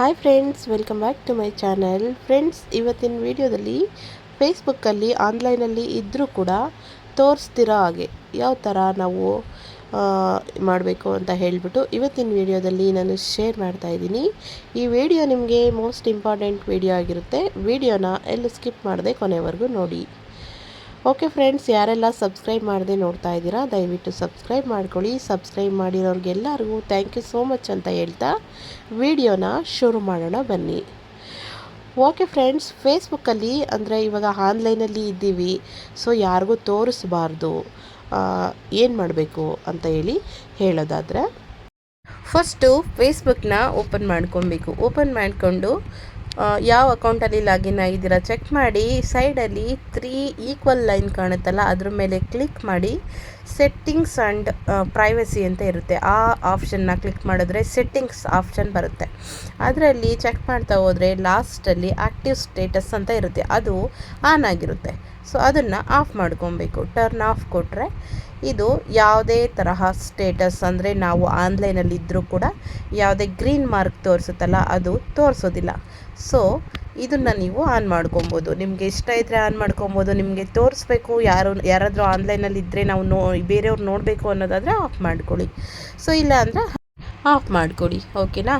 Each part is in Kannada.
Hi friends welcome back to my channel friends ಇವತ್ತಿನ ವಿಡಿಯೋದಲ್ಲಿ ಫೇಸ್ಬುಕ್ಕಲ್ಲಿ ಆನ್ಲೈನಲ್ಲಿ ಇದ್ದರೂ ಕೂಡ ತೋರಿಸ್ತಿರೋ ಹಾಗೆ. ಯಾವ ಥರ ನಾವು ಮಾಡಬೇಕು ಅಂತ ಹೇಳಿಬಿಟ್ಟು ಇವತ್ತಿನ ವಿಡಿಯೋದಲ್ಲಿ ನಾನು ಶೇರ್ ಮಾಡ್ತಾ ಇದ್ದೀನಿ. ಈ ವಿಡಿಯೋ ನಿಮಗೆ ಮೋಸ್ಟ್ ಇಂಪಾರ್ಟೆಂಟ್ ವಿಡಿಯೋ ಆಗಿರುತ್ತೆ. ವಿಡಿಯೋನ ಎಲ್ಲೂ ಸ್ಕಿಪ್ ಮಾಡದೆ ಕೊನೆವರೆಗೂ ನೋಡಿ. ಓಕೆ ಫ್ರೆಂಡ್ಸ್, ಯಾರೆಲ್ಲ ಸಬ್ಸ್ಕ್ರೈಬ್ ಮಾಡದೆ ನೋಡ್ತಾ ಇದ್ದೀರಾ, ದಯವಿಟ್ಟು ಸಬ್ಸ್ಕ್ರೈಬ್ ಮಾಡ್ಕೊಳ್ಳಿ. ಸಬ್ಸ್ಕ್ರೈಬ್ ಮಾಡಿರೋರಿಗೆಲ್ಲರಿಗೂ ಥ್ಯಾಂಕ್ ಯು ಸೋ ಮಚ್ ಅಂತ ಹೇಳ್ತಾ ವಿಡಿಯೋನ ಶುರು ಮಾಡೋಣ ಬನ್ನಿ. ಓಕೆ ಫ್ರೆಂಡ್ಸ್, ಫೇಸ್ಬುಕ್ಕಲ್ಲಿ ಅಂದರೆ ಇವಾಗ ಆನ್ಲೈನಲ್ಲಿ ಇದ್ದೀವಿ, ಸೊ ಯಾರಿಗೂ ತೋರಿಸ್ಬಾರ್ದು. ಏನು ಮಾಡಬೇಕು ಅಂತ ಹೇಳಿ ಹೇಳೋದಾದರೆ, ಫಸ್ಟು ಫೇಸ್ಬುಕ್ನ ಓಪನ್ ಮಾಡ್ಕೊಬೇಕು. ಓಪನ್ ಮಾಡಿಕೊಂಡು ಯಾವ ಅಕೌಂಟಲ್ಲಿ ಲಾಗಿನ್ ಆಗಿದ್ದೀರಾ? ಚೆಕ್ ಮಾಡಿ ಸೈಡಲ್ಲಿ ತ್ರೀ ಈಕ್ವಲ್ ಲೈನ್ ಕಾಣುತ್ತಲ್ಲ, ಅದ್ರ ಮೇಲೆ ಕ್ಲಿಕ್ ಮಾಡಿ ಸೆಟ್ಟಿಂಗ್ಸ್ ಆ್ಯಂಡ್ ಪ್ರೈವಸಿ ಅಂತ ಇರುತ್ತೆ. ಆ ಆಪ್ಷನ್ನ ಕ್ಲಿಕ್ ಮಾಡಿದ್ರೆ ಸೆಟ್ಟಿಂಗ್ಸ್ ಆಪ್ಷನ್ ಬರುತ್ತೆ. ಅದರಲ್ಲಿ ಚೆಕ್ ಮಾಡ್ತಾ ಹೋದರೆ ಲಾಸ್ಟಲ್ಲಿ ಆ್ಯಕ್ಟಿವ್ ಸ್ಟೇಟಸ್ ಅಂತ ಇರುತ್ತೆ. ಅದು ಆನ್ ಆಗಿರುತ್ತೆ. ಸೊ ಅದನ್ನು ಆಫ್ ಮಾಡ್ಕೊಬೇಕು. ಟರ್ನ್ ಆಫ್ ಕೊಟ್ಟರೆ ಇದು ಯಾವುದೇ ತರಹ ಸ್ಟೇಟಸ್ ಅಂದರೆ ನಾವು ಆನ್ಲೈನಲ್ಲಿ ಇದ್ದರೂ ಕೂಡ ಯಾವುದೇ ಗ್ರೀನ್ ಮಾರ್ಕ್ ತೋರಿಸುತ್ತಲ್ಲ, ಅದು ತೋರಿಸೋದಿಲ್ಲ. ಸೊ ಇದನ್ನು ನೀವು ಆನ್ ಮಾಡ್ಕೊಬೋದು. ನಿಮಗೆ ಇಷ್ಟ ಇದ್ದರೆ ಆನ್ ಮಾಡ್ಕೊಬೋದು. ನಿಮಗೆ ತೋರಿಸ್ಬೇಕು ಯಾರು, ಯಾರಾದರೂ ಆನ್ಲೈನಲ್ಲಿ ಇದ್ದರೆ ನಾವು ನೋ, ಬೇರೆಯವ್ರು ನೋಡಬೇಕು ಅನ್ನೋದಾದರೆ ಆಫ್ ಮಾಡ್ಕೊಳ್ಳಿ. ಸೊ ಇಲ್ಲ ಅಂದರೆ ಆಫ್ ಮಾಡಿಕೊಡಿ ಓಕೆನಾ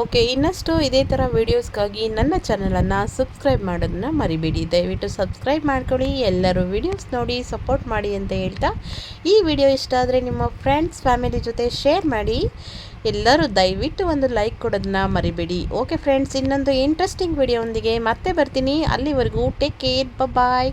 ಓಕೆ, ಇನ್ನಷ್ಟು ಇದೇ ಥರ ವೀಡಿಯೋಸ್ಗಾಗಿ ನನ್ನ ಚಾನಲನ್ನು ಸಬ್ಸ್ಕ್ರೈಬ್ ಮಾಡೋದನ್ನ ಮರಿಬೇಡಿ. ದಯವಿಟ್ಟು ಸಬ್ಸ್ಕ್ರೈಬ್ ಮಾಡ್ಕೊಳ್ಳಿ, ಎಲ್ಲರೂ ವೀಡಿಯೋಸ್ ನೋಡಿ ಸಪೋರ್ಟ್ ಮಾಡಿ ಅಂತ ಹೇಳ್ತಾ, ಈ ವಿಡಿಯೋ ಇಷ್ಟ ಆದರೆ ನಿಮ್ಮ ಫ್ರೆಂಡ್ಸ್ ಫ್ಯಾಮಿಲಿ ಜೊತೆ ಶೇರ್ ಮಾಡಿ, ಎಲ್ಲರೂ ದಯವಿಟ್ಟು ಒಂದು ಲೈಕ್ ಕೊಡೋದನ್ನ ಮರಿಬೇಡಿ. ಓಕೆ ಫ್ರೆಂಡ್ಸ್ ಇನ್ನೊಂದು ಇಂಟ್ರೆಸ್ಟಿಂಗ್ ವಿಡಿಯೋ ಒಂದಿಗೆ ಮತ್ತೆ ಬರ್ತೀನಿ. ಅಲ್ಲಿವರೆಗೂ ಟೇಕ್ ಕೇರ್ ಬಾಯ್